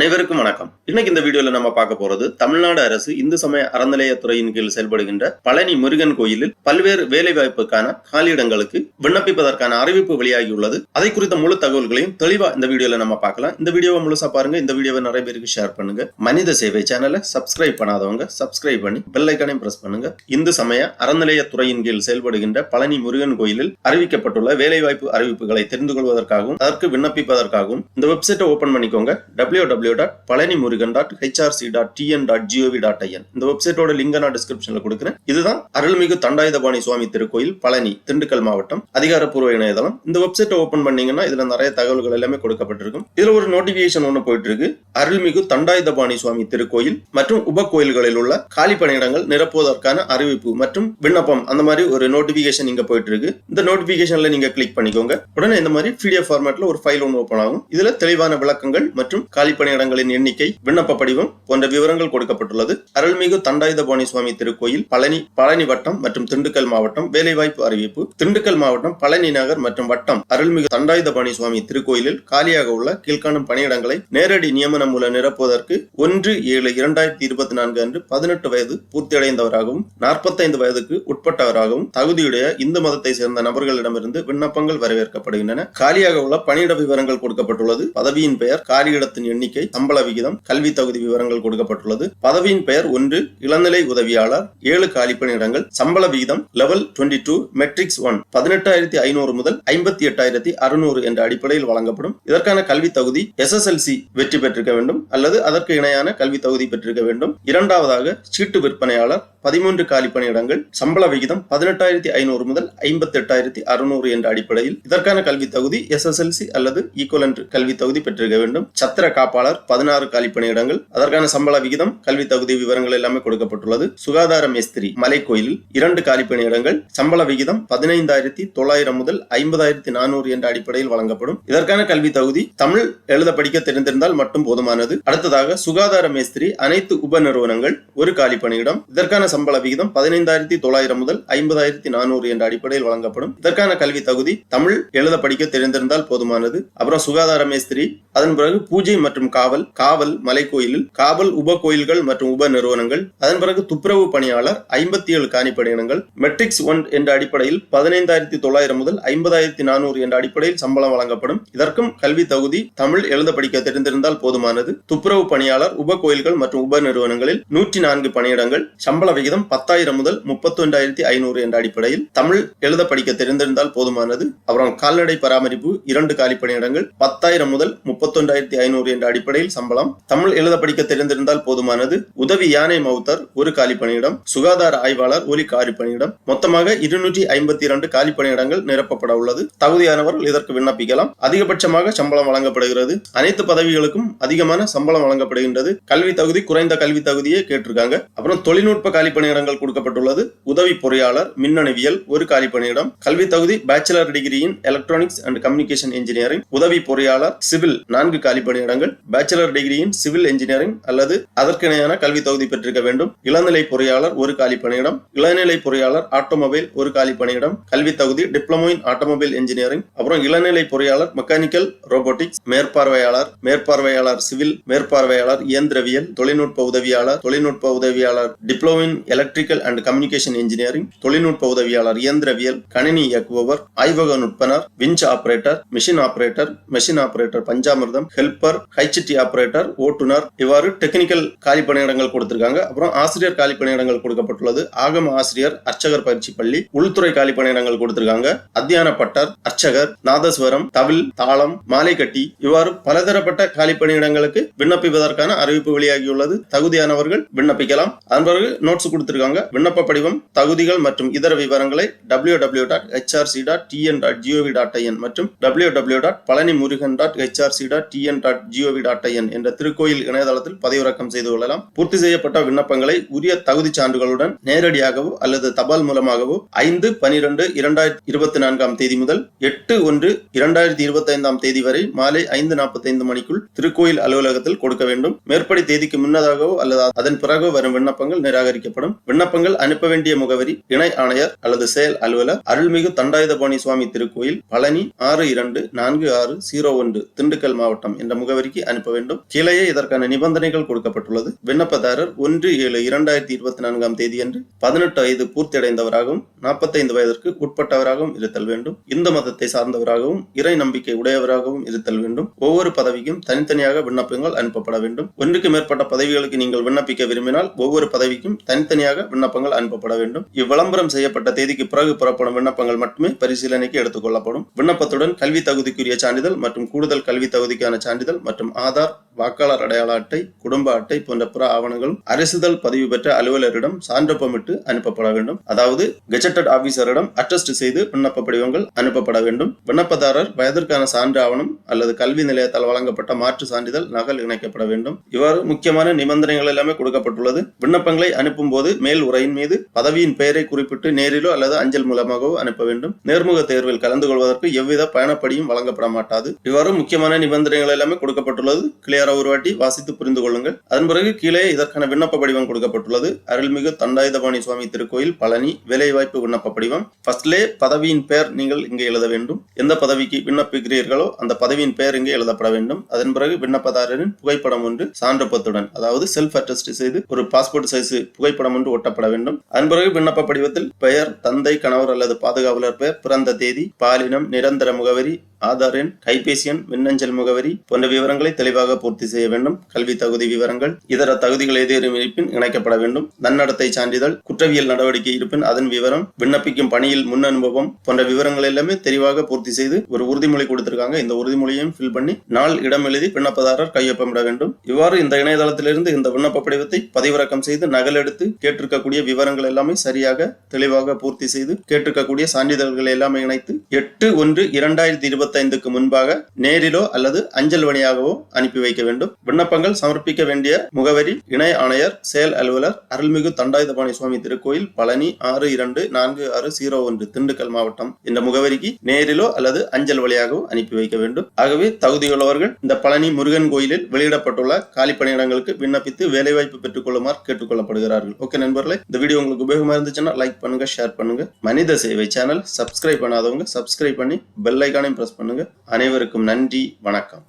அனைவருக்கும் வணக்கம். இன்னைக்கு இந்த வீடியோல நம்ம பார்க்க போறது தமிழ்நாடு அரசு இந்து சமய அறநிலையத்துறையின் கீழ் செயல்படுகின்ற பழனி முருகன் கோயிலில் பல்வேறு வேலை வாய்ப்புக்கான காலியிடங்களுக்கு விண்ணப்பிப்பதற்கான அறிவிப்பு வெளியாகியுள்ளது. அதை குறித்த முழு தகவல்களையும் தெளிவா இந்த வீடியோல நம்ம பார்க்கலாம். இந்த வீடியோவை முழுசா பாருங்க. இந்த வீடியோவை நிறைய பேருக்கு ஷேர் பண்ணுங்க. மனித சேவை சேனலை சப்ஸ்கிரைப் பண்ணாதவங்க சப்ஸ்கிரைப் பண்ணி பெல்லைக்கானையும் பிரஸ் பண்ணுங்க. இந்து சமய அறநிலையத்துறையின் கீழ் செயல்படுகின்ற பழனி முருகன் கோயிலில் அறிவிக்கப்பட்டுள்ள வேலைவாய்ப்பு அறிவிப்புகளை தெரிந்து கொள்வதற்காகவும் அதற்கு விண்ணப்பிப்பதற்காகவும் இந்த வெப்சைட்டை ஓபன் பண்ணிக்கோங்க. W W W dot Palani Murugan dot HRC dot TN dot GOV dot IN இந்த வெப்சைட்டோட லிங்க் நான் டிஸ்கிரிப்ஷன்ல கொடுக்குறேன். இதுதான் அருள்மிகு தண்டாயுதபாணி சுவாமி திருக்கோயில் பழனி திண்டுக்கல் மாவட்டம் அதிகாரப்பூர்வ இணையதளம். இந்த வெப்சைட்டை ஓபன் பண்ணீங்கன்னா இதுல நிறைய தகவல்கள் எல்லாமே கொடுக்கப்பட்டிருக்கும். இதுல ஒரு நோட்டிபிகேஷன் ஒன்று போயிட்டு இருக்கு அருள்மிகு தண்டாயுதபாணி சுவாமி திருக்கோயில் மற்றும் உப கோயில்களில் உள்ள காலி பணியிடங்கள் நிரப்புவதற்கான அறிவிப்பு மற்றும் விண்ணப்பம் அந்த மாதிரி ஒரு நோட்டிபிகேஷன் இங்க போயிட்டு இருக்கு இந்த நோட்டிபிகேஷன்ல நீங்க கிளிக் பண்ணிக்கோங்க. உடனே இந்த மாதிரி பிடிஎஃப் ஃபார்மேட்ல ஒரு ஃபைல் ஒன்று ஓப்பன் ஆகும். இதுல தெளிவான விளக்கங்கள் மற்றும் காலி பணியிட இடங்களின் எண்ணிக்கை விண்ணப்ப படிவம் போன்ற விவரங்கள் கொடுக்கப்பட்டுள்ளது. அருள்மிகு தண்டாயுதபாணி சுவாமி திருக்கோயில் பழனி பழனி வட்டம் மற்றும் திண்டுக்கல் மாவட்டம் வேலைவாய்ப்பு அறிவிப்பு. திண்டுக்கல் மாவட்டம் பழனி நகர் மற்றும் வட்டம். அருள்மிகு தண்டாயுதபாணி சுவாமி திருக்கோயிலில் காலியாக உள்ள கீழ்காணும் பணியிடங்களை நேரடி நியமனம் மூலம் நிரப்புவதற்கு ஒன்று ஏழு இரண்டாயிரத்தி இருபத்தி நான்கு அன்று பதினெட்டு வயது பூர்த்தியடைந்தவராகவும் நாற்பத்தைந்து வயதுக்கு உட்பட்டவராகவும் தகுதியுடைய இந்து மதத்தை சேர்ந்த நபர்களிடமிருந்து விண்ணப்பங்கள் வரவேற்கப்படுகின்றன. காலியாக உள்ள பணியிட விவரங்கள் கொடுக்கப்பட்டுள்ளது. பதவியின் பெயர் காலியிடத்தின் எண்ணிக்கை சம்பள விகிதம் கல்வி தகுதி விவரங்கள் கொடுக்கப்பட்டுள்ளது. பதவியின் பெயர் ஒன்று இளநிலை உதவியாளர் ஏழு காலிப்பணியிடங்கள் சம்பள விகிதம் level twenty two matrix one பதினெட்டாயிரத்தி ஐநூறு முதல் ஐம்பத்தி எட்டாயிரத்தி அறுநூறு என்ற அடிப்படையில் வழங்கப்படும். இதற்கான கல்வி தகுதி எஸ்எஸ்எல்சி வெற்றி பெற்றிருக்க வேண்டும் அல்லது அதற்கு இணையான கல்வி தகுதி பெற்றிருக்க வேண்டும். இரண்டாவதாக சீட்டு விற்பனையாளர் பதிமூன்று காலி பணியிடங்கள் சம்பள விகிதம் பதினெட்டாயிரத்தி ஐநூறு முதல் ஐம்பத்தி எட்டாயிரத்தி அறுநூறு என்ற அடிப்படையில். இதற்கான கல்வி தகுதி எஸ்எஸ்எல்சி அல்லது ஈக்குவலன்ட் கல்வி தகுதி பெற்றிருக்க வேண்டும். சத்திர காப்பாளர் பதினாறு காலி பணியிடங்கள். அதற்கான சம்பள விகிதம் கல்வி தகுதி விவரங்கள் எல்லாமே கொடுக்கப்பட்டுள்ளது. சுகாதார மேஸ்திரி மலைக்கோயிலில் இரண்டு காலி பணியிடங்கள். சம்பள விகிதம் பதினைந்தாயிரத்தி தொள்ளாயிரம் முதல் ஐம்பதாயிரத்தி நானூறு என்ற அடிப்படையில் வழங்கப்படும். இதற்கான கல்வி தகுதி தமிழ் எழுத படிக்க தெரிந்திருந்தால் மட்டும் போதுமானது. அடுத்ததாக சுகாதார மேஸ்திரி அனைத்து உப நிறுவனங்கள் ஒரு காலி பணியிடம். இதற்கான சம்பள விகிதம் பதினைந்தாயிரத்தி தொள்ளாயிரம் முதல் ஐம்பதாயிரத்தி நானூறு என்ற அடிப்படையில் வழங்கப்படும். இதற்கான கல்வி தகுதி தமிழ் எழுத படிக்க தெரிந்திருந்தால் போதுமானது. அப்புறம் சுகாதார மேஸ்திரி அதன் பிறகு பூஜை மற்றும் காவல் காவல் மலைக்கோயிலில் காவல் உப கோயில்கள் மற்றும் உப நிறுவனங்கள் அதன் பிறகு துப்புரவு பணியாளர் ஐம்பத்தி ஏழு காணிப்படையினங்கள் மெட்ரிக்ஸ் ஒன் என்ற அடிப்படையில் பதினைந்தாயிரத்தி தொள்ளாயிரம் முதல் ஐம்பதாயிரத்தி நானூறு என்ற அடிப்படையில் சம்பளம் வழங்கப்படும். இதற்கும் கல்வி தகுதி தமிழ் எழுத படிக்க தெரிந்திருந்தால் போதுமானது. துப்புரவு பணியாளர் உப கோயில்கள் மற்றும் உப நிறுவனங்களில் நூற்றி நான்கு பணியிடங்கள் சம்பள விகிதம் பத்தாயிரம் முதல் முப்பத்தொன்றாயிரத்தி ஐநூறு என்ற அடிப்படையில் தமிழ் எழுத படிக்க தெரிந்திருந்தால் போதுமானது. அப்புறம் கால்நடை பராமரிப்பு இரண்டு காலி பணியிடங்கள் பத்தாயிரம் முதல் முப்பத்தொன்றாயிரத்தி ஐநூறு என்ற அடிப்படையில் சம்பளம். தமிழ் எழுத படிக்க தெரிந்திருந்தால் போதுமானது. உதவி யானை மவுத்தர் ஒரு காலி பணியிடம் சுகாதார ஆய்வாளர் ஒரு காலி பணியிடம். மொத்தமாக இருநூற்றி ஐம்பத்தி இரண்டு காலி பணியிடங்கள் நிரப்பப்பட உள்ளது. தகுதியானவர்கள் இதற்கு விண்ணப்பிக்கலாம். அதிகபட்சமாக சம்பளம் வழங்கப்படுகிறது. அனைத்து பதவிகளுக்கும் அதிகமான சம்பளம் வழங்கப்படுகின்றது. கல்வி தகுதி குறைந்த கல்வி தகுதியை கேட்டிருக்காங்க. அப்புறம் தொழில்நுட்ப காலி பணியிடங்கள் கொடுக்கப்பட்டுள்ளது. உதவி பொறியாளர் மின்னணுவியல் ஒரு காலி பணியிடம் கல்வி தகுதி bachelor degree electronics and communication engineering உதவி பொறியாளர் சிவில் நான்கு காலி பணியிடங்கள் பேச்சுலர் டிகிரியின் சிவில் இன்ஜினியரிங் அல்லது அதற்கிணையான கல்வி தகுதி பெற்றிருக்க வேண்டும். இளநிலை பொறியாளர் ஒரு காலி பணியிடம் இளநிலை பொறியாளர் ஆட்டோமொபைல் ஒரு காலி பணியிடம் கல்வி தகுதி டிப்ளமோ இன் ஆட்டோமொபைல் இன்ஜினியரிங் அப்புறம் இளநிலை பொறியாளர் மெக்கானிக்கல் ரோபோட்டிக்ஸ் மேற்பார்வையாளர் மேற்பார்வையாளர் சிவில் மேற்பார்வையாளர் இயந்திரவியல் தொழில்நுட்ப உதவியாளர் தொழில்நுட்ப உதவியாளர் diploma in electrical and communication engineering தொழில்நுட்ப உதவியாளர் இயந்திரவியல் கணினி இயக்குபவர் ஆய்வக நுட்பனர் winch operator machine operator machine operator பஞ்சாமிர்தம் ஹெல்பர் ஹைச்டி ஆபரேட்டர் ஓட்டுநர் இவ்வாறு டெக்னிக்கல் காலி பணியிடங்கள் கொடுத்திருக்காங்க. அப்புறம் ஆசிரியர் காலி பணியிடங்கள் கொடுக்கப்பட்டுள்ளது. ஆகம ஆசிரியர் அர்ச்சகர் பயிற்சி பள்ளி உள்துறை காலி பணியிடங்கள் கொடுத்திருக்காங்க. அத்தியான பட்டர் அர்ச்சகர் நாதஸ்வரம் தவில் தாளம் மாலை கட்டி இவ்வாறு பலதரப்பட்ட காலி பணியிடங்களுக்கு விண்ணப்பிப்பதற்கான அறிவிப்பு வெளியாகியுள்ளது. தகுதியானவர்கள் விண்ணப்பிக்கலாம். அன்பர்கள் நோட்ஸ் கொடுத்துருக்காங்க. விண்ணப்ப படிவம் தகுதிகள் மற்றும் இதர விவரங்களை W W dot HRC dot TN dot GOV dot IN மற்றும் W W dot Palani Murugan dot HRC dot TN dot GOV dot IN என்ற திருக்கோயில் இணையதளத்தில் பதிவிறக்கம் செய்து கொள்ளலாம். பூர்த்தி செய்யப்பட்ட விண்ணப்பங்களை உரிய தகுதி சான்றுகளுடன் நேரடியாகவோ அல்லது தபால் மூலமாகவோ ஐந்து பனிரெண்டு இரண்டாயிரத்தி இருபத்தி நான்காம் தேதி முதல் எட்டு ஒன்று இரண்டாயிரத்தி இருபத்தி ஐந்தாம் தேதி வரை மாலை ஐந்து நாற்பத்தி ஐந்து மணிக்குள் திருக்கோயில் அலுவலகத்தில் கொடுக்க வேண்டும். மேற்படி தேதிக்கு முன்னதாகவோ அல்லது அதன் பிறகோ வரும் விண்ணப்பங்கள் நிராகரிக்கப்படும். செய்யப்படும் விண்ணப்பங்கள் அனுப்ப வேண்டிய முகவரி இணை ஆணையர் அல்லது செயல் அலுவலர் அருள்மிகு தண்டாயுதபாணி சுவாமி திருக்கோயில் பழனி ஆறு இரண்டு நான்கு ஆறு ஜீரோ ஒன்று திண்டுக்கல் மாவட்டம் என்ற முகவரிக்கு அனுப்ப வேண்டும். கீழேயே இதற்கான நிபந்தனைகள் கொடுக்கப்பட்டுள்ளது. விண்ணப்பதாரர் ஒன்று ஏழு இரண்டாயிரத்தி இருபத்தி நான்காம் தேதியன்று பதினெட்டு வயது பூர்த்தியடைந்தவராகவும் நாற்பத்தைந்து வயதிற்கு உட்பட்டவராகவும் இருத்தல் வேண்டும். இந்து மதத்தை சார்ந்தவராகவும் இறை நம்பிக்கை உடையவராகவும் இருத்தல் வேண்டும். ஒவ்வொரு பதவிக்கும் தனித்தனியாக விண்ணப்பங்கள் அனுப்பப்பட வேண்டும். ஒன்றுக்கு மேற்பட்ட பதவிகளுக்கு நீங்கள் விண்ணப்பிக்க விரும்பினால் ஒவ்வொரு பதவிக்கும் தனித்தனியாக விண்ணப்பங்கள் அனுப்பப்பட வேண்டும். இவ்விளம்பரம் செய்யப்பட்ட தேதிக்கு பிறகு புறப்படும் விண்ணப்பங்கள் மட்டுமே பரிசீலனைக்கு எடுத்துக் கொள்ளப்படும். விண்ணப்பத்துடன் கல்வி தகுதிக்குரிய சான்றிதழ் மற்றும் கூடுதல் கல்வி தகுதிக்கான சான்றிதழ் மற்றும் ஆதார் வாக்காளர் அடையாள அட்டை குடும்ப அட்டை போன்ற பிற ஆவணங்களும் அரசுதல் பதிவு பெற்ற அலுவலரிடம் சான்றொப்பமிட்டு அனுப்பப்பட வேண்டும். அதாவது கெஜட்டட் ஆபீசரிடம் அட்டஸ்ட் செய்து விண்ணப்ப படிவங்கள் அனுப்பப்பட வேண்டும். விண்ணப்பதாரர் வயதிற்கான சான்று ஆவணம் அல்லது கல்வி நிலையத்தால் வழங்கப்பட்ட மாற்று சான்றிதழ் நகல் இணைக்கப்பட வேண்டும். இவ்வாறு முக்கியமான நிபந்தனைகள் எல்லாமே கொடுக்கப்பட்டுள்ளது. விண்ணப்பங்களை அனுப்பும் போது மேல் உரையின் மீது பதவியின் பெயரை குறிப்பிட்டு நேரிலோ அல்லது அஞ்சல் மூலமாகவோ அனுப்ப வேண்டும். நேர்முக தேர்வில் கலந்து கொள்வதற்கு எவ்வித பயணப்படியும் வழங்கப்பட மாட்டாது. இவ்வாறு முக்கியமான நிபந்தனைகள் எல்லாமே கொடுக்கப்பட்டுள்ளது. கிளியரா ஒரு வாட்டி வாசித்து புரிந்து கொள்ளுங்கள். அதன் பிறகு கீழே இதற்கான விண்ணப்ப படிவம் கொடுக்கப்பட்டுள்ளது. அருள்மிகு தண்டாயுதபாணி சுவாமி திருக்கோயில் பழனி வேலைவாய்ப்பு விண்ணப்ப படிவம். ஃபர்ஸ்ட்லே பதவியின் பெயர் நீங்கள் இங்கே எழுத வேண்டும். எந்த பதவிக்கு விண்ணப்பிக்கிறீர்களோ அந்த பதவியின் பெயர் இங்கே எழுதப்பட வேண்டும். அதன் பிறகு விண்ணப்பதாரரின் புகைப்படம் ஒன்று சான்றப்பத்துடன் அதாவது செல்ஃப் அட்டஸ்ட் செய்து ஒரு பாஸ்போர்ட் சைஸ் புகைப்படம் ஒன்று ஒட்டப்பட வேண்டும். அதன் பிறகு விண்ணப்ப படிவத்தில் பெயர் தந்தை கணவர் அல்லது பாதுகாவலர் பெயர் பிறந்த தேதி பாலினம் நிரந்தர முகவரி ஆதார் எண் கைபேசி எண் மின்னஞ்சல் முகவரி போன்ற விவரங்களை தெளிவாக பூர்த்தி செய்ய வேண்டும். கல்வி தகுதி விவரங்கள் இதர தகுதிகள் ஏதேனும் இருப்பின் இணைக்கப்பட வேண்டும். நன்னடத்தை சான்றிதழ் குற்றவியல் நடவடிக்கை இருப்பின் அதன் விவரம் விண்ணப்பிக்கும் பணியில் முன் அனுபவம் போன்ற விவரங்கள் எல்லாமே தெளிவாக பூர்த்தி செய்து ஒரு உறுதிமொழி கொடுத்திருக்காங்க. இந்த உறுதிமொழியையும் ஃபில் பண்ணி நாள் இடம் எழுதி விண்ணப்பதாரர் கையொப்பமிட வேண்டும். இவ்வாறு இந்த இணையதளத்திலிருந்து இந்த விண்ணப்ப படிவத்தை பதிவிறக்கம் செய்து நகலெடுத்து கேட்டிருக்கக்கூடிய விவரங்கள் எல்லாமே சரியாக தெளிவாக பூர்த்தி செய்து கேட்டிருக்கக்கூடிய சான்றிதழ்களை எல்லாமே இணைத்து எட்டு ஒன்று இரண்டாயிரத்தி இருபத்தி இருபத்தைந்துக்கு முன்பாக நேரிலோ அல்லது அஞ்சல் வழியாகவோ அனுப்பி வைக்க வேண்டும். விண்ணப்பங்கள் சமர்ப்பிக்க வேண்டிய முகவரி இணை ஆணையர் செயல் அலுவலர் அருள்மிகு தண்டாயுதபாணி சுவாமி திருக்கோயில் பழனி ஆறு இரண்டு நான்கு ஆறு ஜீரோ ஒன்று திண்டுக்கல் மாவட்டம். இந்த முகவரிக்கு நேரிலோ அல்லது அஞ்சல் வழியாகவோ அனுப்பி வைக்க வேண்டும். ஆகவே தகுதியுள்ளவர்கள் இந்த பழனி முருகன் கோயிலில் வெளியிடப்பட்டுள்ள காலி பணியிடங்களுக்கு விண்ணப்பித்து வேலைவாய்ப்பு பெற்றுக் கொள்ளுமாறு கேட்டுக்கொள்ளப்படுகிறார்கள். ஓகே நண்பர்களே இந்த வீடியோ உங்களுக்கு உபயோகமா இருந்துச்சுன்னா லைக் பண்ணுங்க ஷேர் பண்ணுங்க. மனித சேவை சேனல் சப்ஸ்கிரைப் பண்ணாதவங்க சப்ஸ்கிரைப் பண்ணி பெல் ஐக்கானையும் பிரஸ் பண்ணுங்க. அனைவருக்கும் நன்றி வணக்கம்.